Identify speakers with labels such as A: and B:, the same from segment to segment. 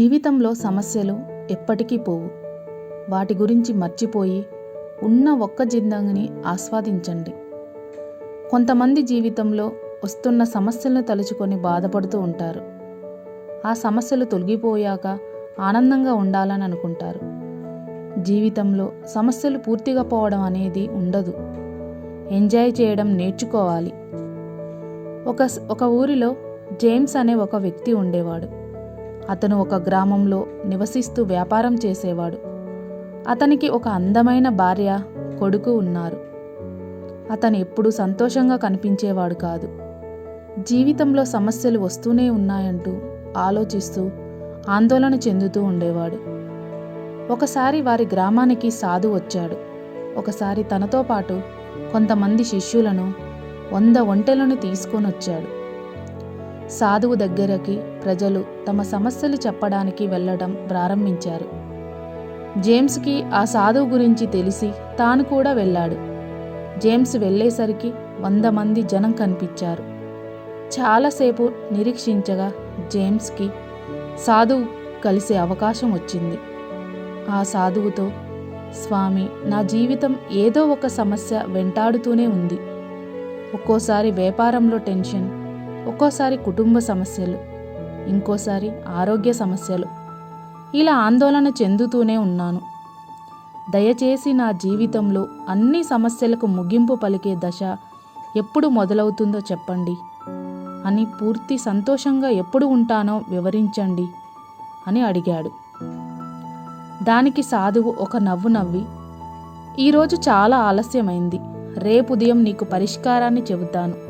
A: జీవితంలో సమస్యలు ఎప్పటికీ పోవు. వాటి గురించి మర్చిపోయి ఉన్న ఒక్క జిందంగిని ఆస్వాదించండి. కొంతమంది జీవితంలో వస్తున్న సమస్యలను తలుచుకొని బాధపడుతూ ఉంటారు. ఆ సమస్యలు తొలగిపోయాక ఆనందంగా ఉండాలని అనుకుంటారు. జీవితంలో సమస్యలు పూర్తిగా పోవడం అనేది ఉండదు. ఎంజాయ్ చేయడం నేర్చుకోవాలి. ఒక ఒక ఊరిలో జేమ్స్ అనే ఒక వ్యక్తి ఉండేవాడు. అతను ఒక గ్రామంలో నివసిస్తూ వ్యాపారం చేసేవాడు. అతనికి ఒక అందమైన భార్య కొడుకు ఉన్నారు. అతను ఎప్పుడూ సంతోషంగా కనిపించేవాడు కాదు. జీవితంలో సమస్యలు వస్తూనే ఉన్నాయంటూ ఆలోచిస్తూ ఆందోళన చెందుతూ ఉండేవాడు. ఒకసారి వారి గ్రామానికి సాధు వచ్చాడు. ఒకసారి తనతో పాటు కొంతమంది శిష్యులను వంద ఒంటెలను తీసుకొని వచ్చాడు సాధువు దగ్గరకి ప్రజలు తమ సమస్యలు చెప్పడానికి వెళ్ళడం ప్రారంభించారు. జేమ్స్కి ఆ సాధువు గురించి తెలిసి తాను కూడా వెళ్ళాడు. జేమ్స్ వెళ్ళేసరికి వంద మంది జనం కనిపించారు. చాలాసేపు నిరీక్షించగా జేమ్స్కి సాధువు కలిసే అవకాశం వచ్చింది. ఆ సాధువుతో స్వామి నా జీవితం ఏదో ఒక సమస్య వెంటాడుతూనే ఉంది. ఒక్కోసారి వ్యాపారంలో టెన్షన్ ఒక్కోసారి కుటుంబ సమస్యలు ఇంకోసారి ఆరోగ్య సమస్యలు. ఇలా ఆందోళన చెందుతూనే ఉన్నాను. దయచేసి నా జీవితంలో అన్ని సమస్యలకు ముగింపు పలికే దశ ఎప్పుడు మొదలవుతుందో చెప్పండి. అని పూర్తి సంతోషంగా ఎప్పుడు ఉంటానో వివరించండి అని అడిగాడు. దానికి సాధువు ఒక నవ్వు నవ్వి ఈరోజు చాలా ఆలస్యమైంది. రేపు ఉదయం నీకు పరిష్కారాన్ని చెబుతాను.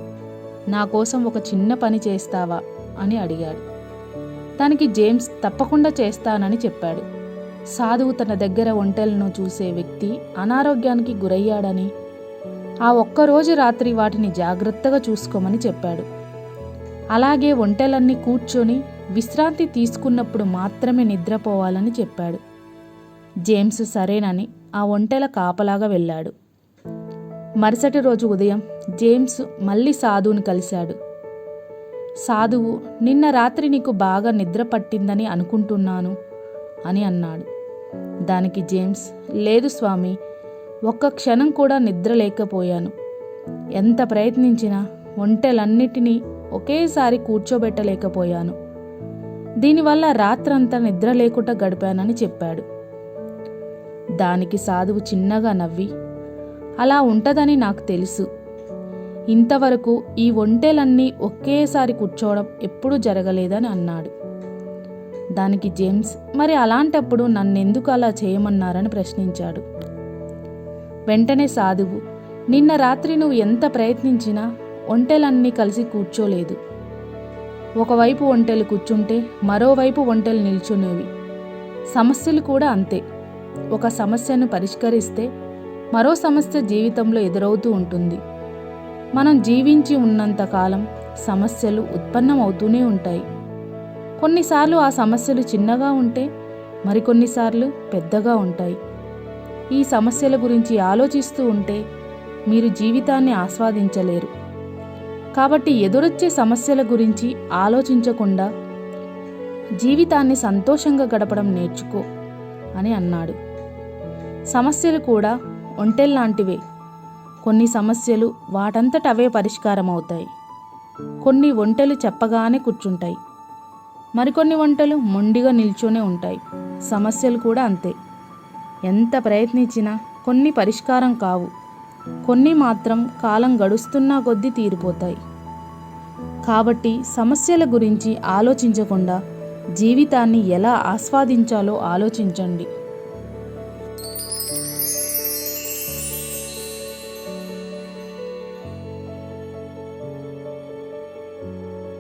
A: నా కోసం ఒక చిన్న పని చేస్తావా? అని అడిగాడు. దానికి జేమ్స్ తప్పకుండా చేస్తానని చెప్పాడు. సాధువు తన దగ్గర ఒంటెలను చూసే వ్యక్తి అనారోగ్యానికి గురయ్యాడని ఆ ఒక్కరోజు రాత్రి వాటిని జాగ్రత్తగా చూసుకోమని చెప్పాడు. అలాగే ఒంటెలన్నీ కూర్చొని విశ్రాంతి తీసుకున్నప్పుడు మాత్రమే నిద్రపోవాలని చెప్పాడు. జేమ్స్ సరేనని ఆ ఒంటెల కాపలాగా వెళ్ళాడు. మరుసటి రోజు ఉదయం జేమ్స్ మళ్ళీ సాధువుని కలిశాడు. సాధువు నిన్న రాత్రి నీకు బాగా నిద్ర పట్టిందని అనుకుంటున్నాను అని అన్నాడు. దానికి జేమ్స్ లేదు స్వామి ఒక్క క్షణం కూడా నిద్ర లేకపోయాను. ఎంత ప్రయత్నించినా ఒంటెలన్నిటినీ ఒకేసారి కూర్చోబెట్టలేకపోయాను. దీనివల్ల రాత్రంతా నిద్ర లేకుండా గడిపానని చెప్పాడు. దానికి సాధువు చిన్నగా నవ్వి అలా ఉంటుందని నాకు తెలుసు. ఇంతవరకు ఈ ఒంటెలన్నీ ఒకేసారి కూర్చోవడం ఎప్పుడూ జరగలేదని అన్నాడు. దానికి జేమ్స్ మరి అలాంటప్పుడు నన్నెందుకు అలా చేయమన్నారని ప్రశ్నించాడు. వెంటనే సాధువు నిన్న రాత్రి నువ్వు ఎంత ప్రయత్నించినా ఒంటెలన్నీ కలిసి కూర్చోలేదు. ఒకవైపు ఒంటెలు కూర్చుంటే మరోవైపు ఒంటెలు నిల్చునేవి. సమస్యలు కూడా అంతే. ఒక సమస్యను పరిష్కరిస్తే మరో సమస్య జీవితంలో ఎదురవుతూ ఉంటుంది. మనం జీవించి ఉన్నంతకాలం సమస్యలు ఉత్పన్నమవుతూనే ఉంటాయి. కొన్నిసార్లు ఆ సమస్యలు చిన్నగా ఉంటే మరికొన్నిసార్లు పెద్దగా ఉంటాయి. ఈ సమస్యల గురించి ఆలోచిస్తూ ఉంటే మీరు జీవితాన్ని ఆస్వాదించలేరు. కాబట్టి ఎదురొచ్చే సమస్యల గురించి ఆలోచించకుండా జీవితాన్ని సంతోషంగా గడపడం నేర్చుకో అని అన్నాడు. సమస్యలు కూడా ఒంటెల్లాంటివే కొన్ని సమస్యలు వాటంతట అవే పరిష్కారం అవుతాయి కొన్ని ఒంటెలు చెప్పగానే కూర్చుంటాయి. మరికొన్ని వంటలు మొండిగా నిల్చొనే ఉంటాయి. సమస్యలు కూడా అంతే. ఎంత ప్రయత్నించినా కొన్ని పరిష్కారం కావు. కొన్ని మాత్రం కాలం గడుస్తున్నా కొద్దీ తీరిపోతాయి. కాబట్టి సమస్యల గురించి ఆలోచించకుండా జీవితాన్ని ఎలా ఆస్వాదించాలో ఆలోచించండి.